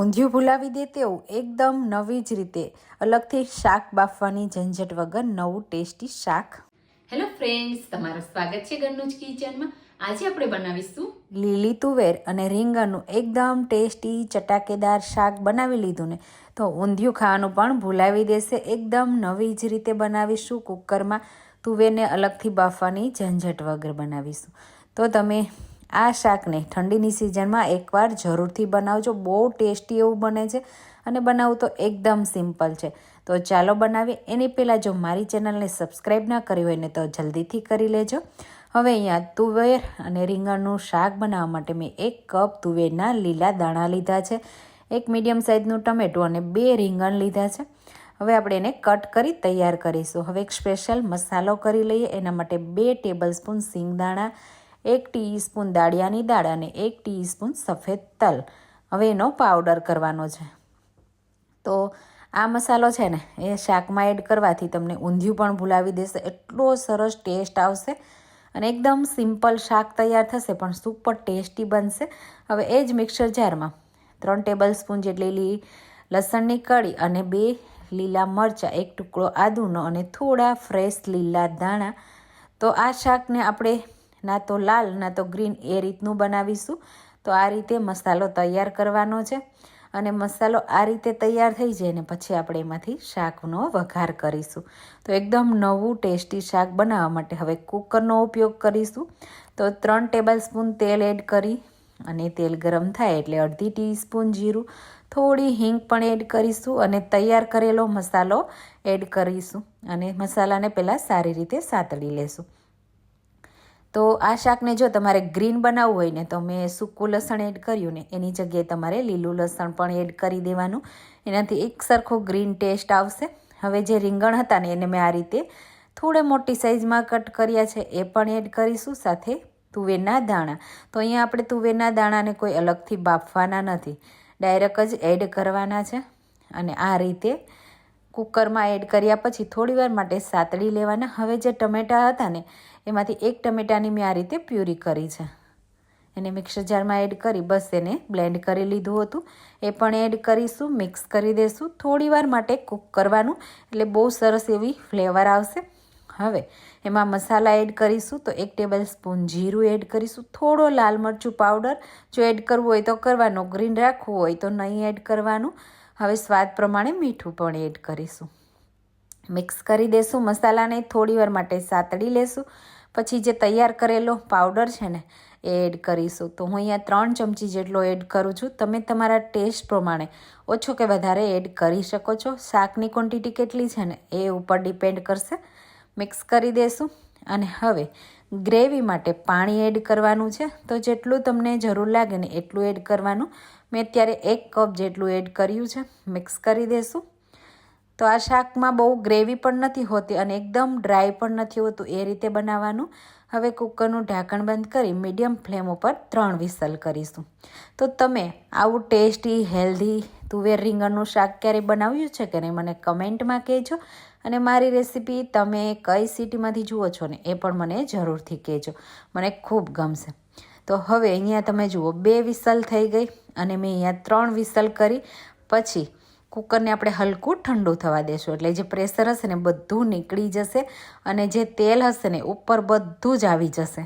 ઊંધિયું ભૂલાવી દે તેવું એકદમ નવી જ રીતે. અલગથી શાક બાફવાની ઝંઝટ વગર નવું ટેસ્ટી શાક. હેલો ફ્રેન્ડ્સ તમારું સ્વાગત છે ઘરનું જ કિચનમાં. આજે આપણે બનાવીશું લીલી તુવેર અને રીંગણનું એકદમ ટેસ્ટી ચટાકેદાર શાક બનાવી લીધું ને તો ઊંધિયું ખાવાનું પણ ભૂલાવી દેશે. એકદમ નવી જ રીતે બનાવીશું. કુકરમાં તુવેરને અલગથી બાફવાની ઝંઝટ વગર બનાવીશું. તો તમે આ શાકને ઠંડીની સિઝનમાં એકવાર જરૂરથી બનાવજો. બહુ ટેસ્ટી એવું બને છે અને બનાવવું તો એકદમ સિમ્પલ છે. તો ચાલો બનાવીએ. એની પહેલાં જો મારી ચેનલને સબસ્ક્રાઈબ ના કરી હોય ને તો જલ્દીથી કરી લેજો. હવે અહીંયા તુવેર અને રીંગણનું શાક બનાવવા માટે મેં એક કપ તુવેરના લીલા દાણા લીધા છે. એક મીડિયમ સાઇઝનું ટમેટું અને બે રીંગણ લીધા છે. હવે આપણે એને કટ કરી તૈયાર કરીશું. હવે એક સ્પેશિયલ મસાલો કરી લઈએ. એના માટે બે ટેબલ સ્પૂન સિંગદાણા એક ટીસ્પૂન દાળિયાની દાળ અને એક ટીસ્પૂન સફેદ તલ. હવે એનો પાવડર કરવાનો છે. તો આ મસાલો છે ને, એ શાકમાં એડ કરવાથી તમને ઊંધિયું પણ ભૂલાવી દેશે. એટલો સરસ ટેસ્ટ આવશે અને એકદમ સિમ્પલ શાક તૈયાર થશે, પણ સુપર ટેસ્ટી બનશે. હવે એ જ મિક્સર જારમાં ત્રણ ટેબલ સ્પૂન જેટલી લી લસણની કળી અને બે લીલા મરચાં, એક ટુકડો આદુનો અને થોડા ફ્રેશ લીલા દાણા તો આ શાકને આપણે ના તો લાલ, ના તો ગ્રીન એ રીતનું બનાવીશું. તો આ રીતે મસાલો તૈયાર કરવાનો છે. અને મસાલો આ રીતે તૈયાર થઈ જાય ને પછી આપણે એમાંથી શાકનો વઘાર કરીશું. તો એકદમ નવું ટેસ્ટી શાક બનાવવા માટે હવે કુકરનો ઉપયોગ કરીશું. તો ત્રણ ટેબલ સ્પૂન તેલ એડ કરી અને તેલ ગરમ થાય એટલે અડધી ટીસ્પૂન જીરું, થોડી હિંગ પણ એડ કરીશું અને તૈયાર કરેલો મસાલો એડ કરીશું. અને મસાલાને પહેલાં સારી રીતે સાતળી લેશું. તો આ શાકને જો તમારે ગ્રીન બનાવવું હોય ને તો મેં સૂકું લસણ એડ કર્યું ને એની જગ્યાએ તમારે લીલું લસણ પણ એડ કરી દેવાનું. એનાથી એક સરખો ગ્રીન ટેસ્ટ આવશે. હવે જે રીંગણ હતા ને એને મેં આ રીતે થોડે મોટી સાઇઝમાં કટ કર્યા છે એ પણ એડ કરીશું, સાથે તુવેરના દાણા. તો અહીંયા આપણે તુવેરના દાણાને કોઈ અલગથી બાફવાના નથી. ડાયરેક્ટ જ એડ કરવાના છે. અને આ રીતે કુકરમાં એડ કર્યા પછી થોડીવાર માટે સાતળી લેવાના. હવે જે ટમેટાં હતા ને, એમાંથી એક ટમેટાની મેં આ રીતે પ્યુરી કરી છે. એને મિક્સર જારમાં એડ કરી, બસ એને બ્લેન્ડ કરી લીધું હતું. એ પણ એડ કરીશું, મિક્સ કરી દઈશું થોડીવાર માટે કૂક કરવાનું, એટલે બહુ સરસ એવી ફ્લેવર આવશે. હવે એમાં મસાલા એડ કરીશું, તો એક ટેબલ સ્પૂન જીરું એડ કરીશું. થોડો લાલ મરચું પાવડર, જો એડ કરવું હોય તો કરવાનો. ગ્રીન રાખવું હોય તો નહીં એડ કરવાનું. હવે સ્વાદ પ્રમાણે મીઠું પણ એડ કરીશું. મિક્સ કરી દેશું, મસાલાને થોડીવાર માટે સાતડી લેશું. પછી જે તૈયાર કરેલો પાવડર છે ને, એ એડ કરીશું. તો હું અહીંયા ત્રણ ચમચી જેટલો એડ કરું છું. તમે તમારા ટેસ્ટ પ્રમાણે ઓછો કે વધારે એડ કરી શકો છો. શાકની ક્વોન્ટિટી કેટલી છે ને, એ ઉપર ડિપેન્ડ કરશે. મિક્સ કરી દેશું. અને હવે ગ્રેવી માટે પાણી એડ કરવાનું છે. તો જેટલું તમને જરૂર લાગે ને, એટલું એડ કરવાનું. મેં અત્યારે એક કપ જેટલું એડ કર્યું છે, મિક્સ કરી દેશું. તો આ શાકમાં બહુ ગ્રેવી પણ નથી હોતી અને એકદમ ડ્રાય પણ નથી હોતું એ રીતે બનાવવાનું. હવે કુકરનું ઢાંકણ બંધ કરી મીડિયમ ફ્લેમ ઉપર ત્રણ વિસલ કરીશું. તો તમે આવું ટેસ્ટી, હેલ્ધી તુવેર રીંગણનું શાક ક્યારેય બનાવ્યું છે કે નહીં મને કમેન્ટમાં કહેજો. અને મારી રેસીપી તમે કઈ સિટીમાંથી જુઓ છો ને એ પણ મને જરૂરથી કહેજો. મને ખૂબ ગમશે. તો હવે અહીંયા તમે જુઓ, બે વિસલ થઈ ગઈ અને મેં અહીંયા ત્રણ વિસલ કરી. પછી કુકરને આપણે હલકું ઠંડુ થવા દેશું. એટલે જે પ્રેશર હશે ને બધું નીકળી જશે અને જે તેલ હશે ને ઉપર બધું જ આવી જશે.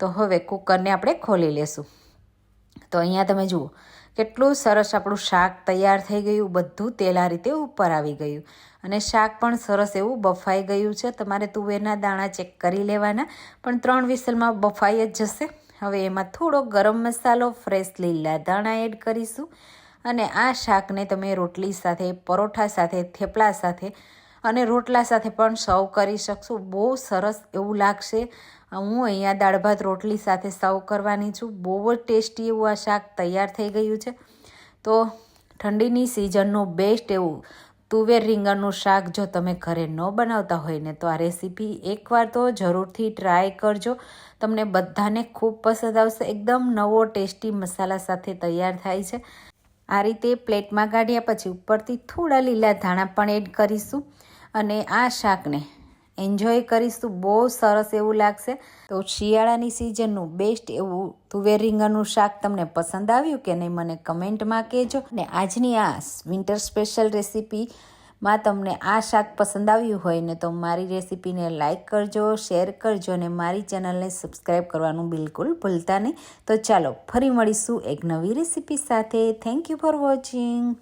તો હવે કુકરને આપણે ખોલી લેશું. તો અહીંયા તમે જુઓ, કેટલું સરસ આપણું શાક તૈયાર થઈ ગયું. બધું તેલ આ રીતે ઉપર આવી ગયું. અને શાક પણ સરસ એવું બફાઈ ગયું છે. તમારે તુવેરના દાણા ચેક કરી લેવાના. પણ ત્રણ વિસલમાં બફાઈ જ જશે. હવે એમાં થોડો ગરમ મસાલો ફ્રેશ લીલા ધાણા એડ કરીશું. અને આ શાકને તમે રોટલી સાથે, પરોઠા સાથે, થેપલા સાથે અને રોટલા સાથે પણ સર્વ કરી શકશો. બહુ સરસ એવું લાગશે. હું અહીંયા દાળ ભાત રોટલી સાથે સર્વ કરવાની છું. બહુ જ ટેસ્ટી એવું આ શાક તૈયાર થઈ ગયું છે. તો ઠંડીની સિઝનનું બેસ્ટ એવું તુવેર રીંગણનું શાક જો તમે ઘરે ન બનાવતા હોય ને તો આ રેસીપી એકવાર તો જરૂરથી ટ્રાય કરજો. તમને બધાને ખૂબ પસંદ આવશે. એકદમ નવો ટેસ્ટી મસાલા સાથે તૈયાર થાય છે. આ રીતે પ્લેટમાં કાઢ્યા પછી ઉપરથી થોડા લીલા ધાણા પણ એડ કરીશું અને આ શાકને એન્જોય કરીશું બહુ સરસ એવું લાગશે. તો શિયાળાની સિઝનનું બેસ્ટ એવું તુવેર રીંગણનું શાક તમને પસંદ આવ્યું કે નહીં મને કમેન્ટમાં કહેજો. ને આજની આ વિન્ટર સ્પેશિયલ રેસીપી માં તમને આ શાક પસંદ આવ્યું હોય ને તો મારી રેસીપીને લાઇક કરજો શેર કરજો અને મારી ચેનલને સબસ્ક્રાઈબ કરવાનું બિલકુલ ભૂલતા નહીં. તો ચાલો ફરી મળીશું એક નવી રેસીપી સાથે. Thank you for watching